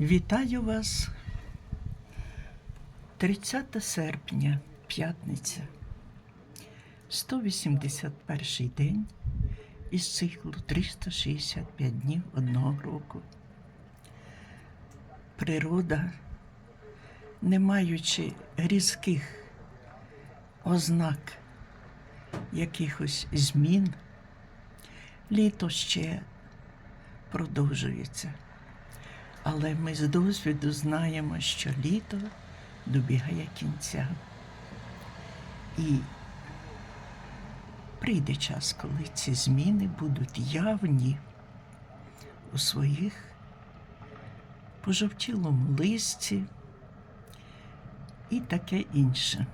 Вітаю вас 30 серпня, п'ятниця, 181 день із циклу 365 днів одного року. Природа, не маючи різких ознак якихось змін, літо ще продовжується. Але ми з досвіду знаємо, що літо добігає кінця. І прийде час, коли ці зміни будуть явні у своїх пожовтілому листі і таке інше.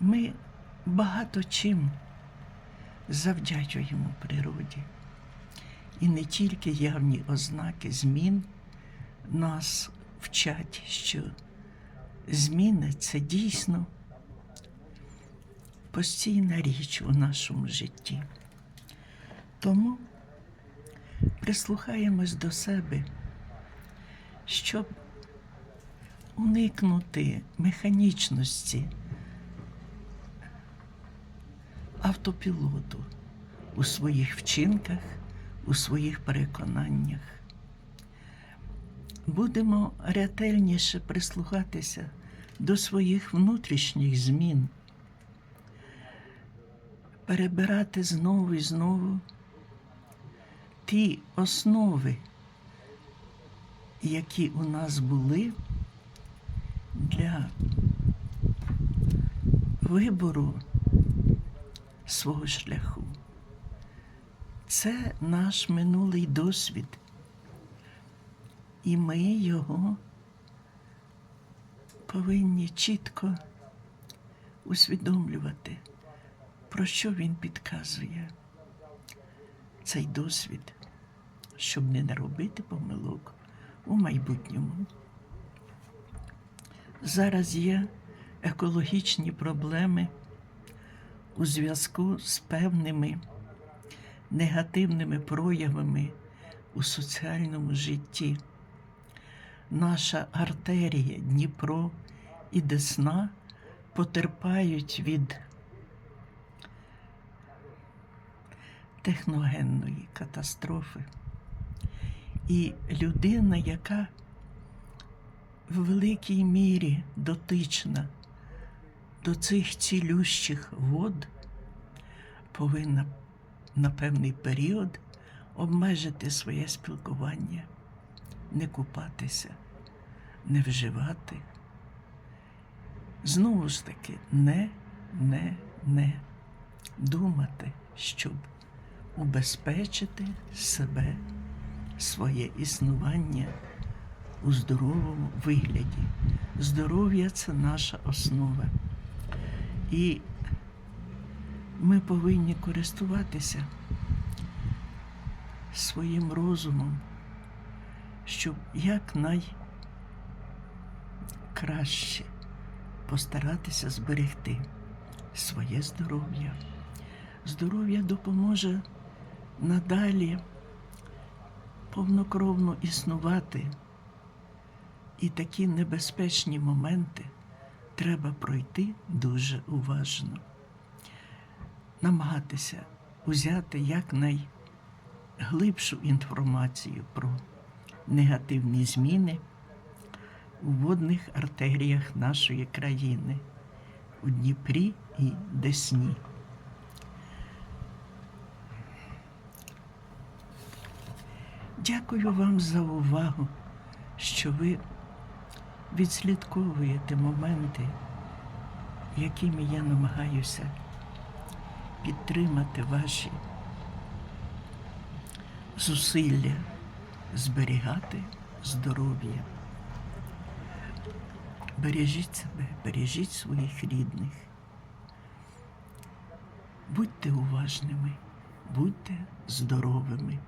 Ми багато чим завдячуємо природі. І не тільки явні ознаки змін нас вчать, що зміни це дійсно постійна річ у нашому житті. Тому прислухаємось до себе, щоб уникнути механічності автопілоту у своїх вчинках у своїх переконаннях. Будемо ретельніше прислухатися до своїх внутрішніх змін, перебирати знову і знову ті основи, які у нас були для вибору свого шляху. Це наш минулий досвід, і ми його повинні чітко усвідомлювати, про що він підказує. Цей досвід, щоб не наробити помилок у майбутньому. Зараз є екологічні проблеми у зв'язку з певними негативними проявами у соціальному житті. Наша артерія Дніпро і Десна потерпають від техногенної катастрофи. І людина, яка в великій мірі дотична до цих цілющих вод, повинна на певний період обмежити своє спілкування, не купатися, не вживати. Знову ж таки, не, не, не думати, щоб убезпечити себе, своє існування у здоровому вигляді. Здоров'я це наша основа. І ми повинні користуватися своїм розумом, щоб якнайкраще постаратися зберегти своє здоров'я. Здоров'я допоможе надалі повнокровно існувати, і такі небезпечні моменти треба пройти дуже уважно намагатися узяти якнайглибшу інформацію про негативні зміни у водних артеріях нашої країни у Дніпрі і Десні. Дякую вам за увагу, що ви відслідковуєте моменти, якими я намагаюся підтримати ваші зусилля, зберігати здоров'я. Бережіть себе, бережіть своїх рідних. Будьте уважними, будьте здоровими.